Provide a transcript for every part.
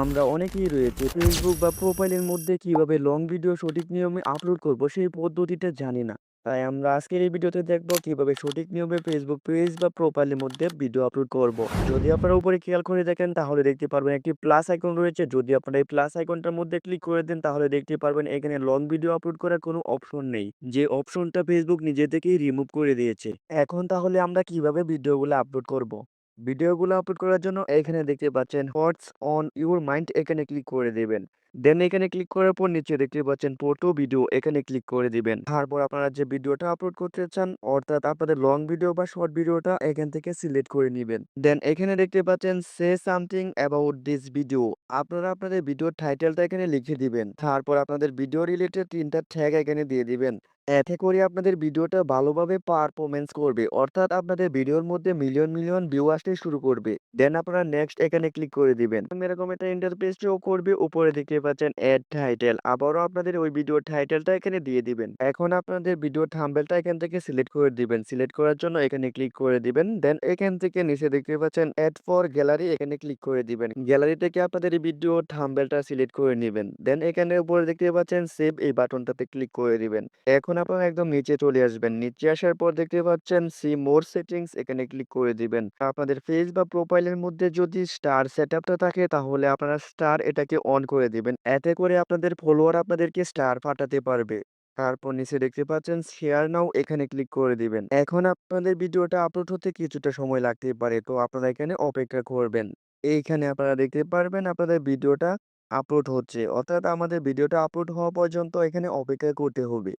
আমরা অনেকেই রয়েছে। ফেসবুক বা প্রোফাইলের মধ্যে কীভাবে লং ভিডিও সঠিক নিয়মে আপলোড করব সেই পদ্ধতিটা জানি না। তাই আমরা আজকের এই ভিডিওতে দেখব কীভাবে সঠিক নিয়মে ফেসবুক পেজ বা প্রোফাইলের মধ্যে ভিডিও আপলোড করব। যদি আপনারা উপরে খেয়াল করে দেখেন, তাহলে দেখতে পারবেন একটি প্লাস আইকন রয়েছে। যদি আপনারা এই প্লাস আইকনটার মধ্যে ক্লিক করে দেন, তাহলে দেখতে পারবেন এখানে লং ভিডিও আপলোড করার কোনো অপশন নেই। যে অপশনটা ফেসবুক নিজে থেকেই রিমুভ করে দিয়েছে। এখন তাহলে আমরা কীভাবে ভিডিওগুলো আপলোড করব? ভিডিওগুলো আপলোড করার জন্য এখানে দেখতে পাচ্ছেন হোয়াটস অন ইউর মাইন্ড এখানে ক্লিক করে দেবেন। দেন এখানে ক্লিক করার পর নিচে দেখতে পাচ্ছেন ফটো ভিডিও এখানে ক্লিক করে দিবেন। তারপর আপনারা যে ভিডিওটা আপলোড করতে চান, অর্থাৎ আপনাদের লং ভিডিও বা শর্ট ভিডিওটা এখান থেকে সিলেক্ট করে নেবেন। দেন এখানে দেখতে পাচ্ছেন say something about this video আপনারা আপনাদের ভিডিওর টাইটেলটা এখানে লিখে দিবেন। তারপর আপনাদের ভিডিও রিলেটেড তিনটা ট্যাগ এখানে দিয়ে দিবেন। এতে করে আপনাদের ভিডিওটা ভালোভাবে পারফরমেন্স করবে। অর্থাৎ আপনাদের ভিডিওর মধ্যে মিলিয়ন মিলিয়ন ভিউ আসতে শুরু করবে। দেন আপনারা নেক্সট এখানে ক্লিক করে দিবেন। এরকম একটা ইন্টারফেস শো করবে। উপরে দেখতে পাচ্ছেন অ্যাড টাইটেল আবারও আপনাদের ওই ভিডিওর টাইটেলটা এখানে দিয়ে দিবেন। এখন আপনাদের ভিডিওর থাম্বেলটা এখান থেকে সিলেক্ট করে দিবেন। সিলেক্ট করার জন্য এখানে ক্লিক করে দিবেন। দেন এখান থেকে নিচে দেখতে পাচ্ছেন অ্যাড ফর গ্যালারি এখানে ক্লিক করে দিবেন। গ্যালারি থেকে আপনাদের এই ভিডিওর থাম্বেলটা সিলেক্ট করে নেবেন। দেন এখানে উপরে দেখতে পাচ্ছেন সেভ এই বাটনটাতে ক্লিক করে দিবেন। এখন আপনারা একদম নিচে চলে আসবেন, নিচে আসার পর দেখতে পাচ্ছেন সি মোর সেটিংস এখানে ক্লিক করে দিবেন। আপনাদের ফেস বা প্রোফাইলের মধ্যে যদি স্টার সেটআপটা থাকে, তাহলে আপনারা স্টার এটাকে অন করে দিবেন। এতে করে আপনাদের ফলোয়ার আপনাদেরকে স্টার ফাটাতে পারবে। তারপর নিচে দেখতে পাচ্ছেন শেয়ার নাও এখানে ক্লিক করে দিবেন। এখন আপনাদের ভিডিওটা আপলোড হতে কিছুটা সময় লাগতে পারে, তো আপনারা এখানে অপেক্ষা করবেন। এইখানে আপনারা দেখতে পারবেন আপনাদের ভিডিওটা আপলোড হচ্ছে। অর্থাৎ আমাদের ভিডিওটা আপলোড হওয়া পর্যন্ত এখানে অপেক্ষা করতে হবে।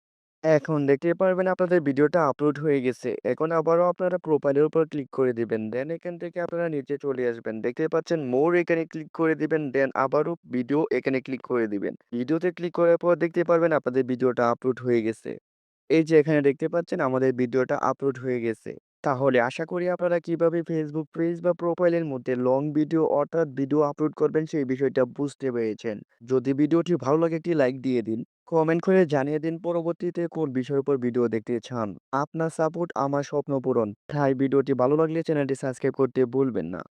এখন দেখতে পারবেন আপনাদের ভিডিওটা আপলোড হয়ে গেছে। এখন আবারও আপনারা প্রোফাইলের উপর ক্লিক করে দিবেন। দেন এখান থেকে আপনারা নিচে চলে আসবেন। দেখতে পাচ্ছেন মোর এখানে ক্লিক করে দিবেন। দেন আবারও ভিডিও এখানে ক্লিক করে দিবেন। ভিডিওতে ক্লিক করার পর দেখতে পারবেন আপনাদের ভিডিওটা আপলোড হয়ে গেছে। এই যে এখানে দেখতে পাচ্ছেন আমাদের ভিডিওটা আপলোড হয়ে গেছে। তাহলে আশা করি আপনারা কীভাবে ফেসবুক পেজ বা প্রোফাইলের মধ্যে লং ভিডিও অর্থাৎ ভিডিও আপলোড করবেন সেই বিষয়টা বুঝতে পেরেছেন। যদি ভিডিওটি ভালো লাগে একটি লাইক দিয়ে দিন কমেন্ট করে জানিয়ে দিন পরবর্তীতে কোন বিষয়ের উপর ভিডিও দেখতে চান। আপনার সাপোর্ট আমার স্বপ্ন পূরণ। তাই ভিডিওটি ভালো লাগলে চ্যানেলটি সাবস্ক্রাইব করতে ভুলবেন না।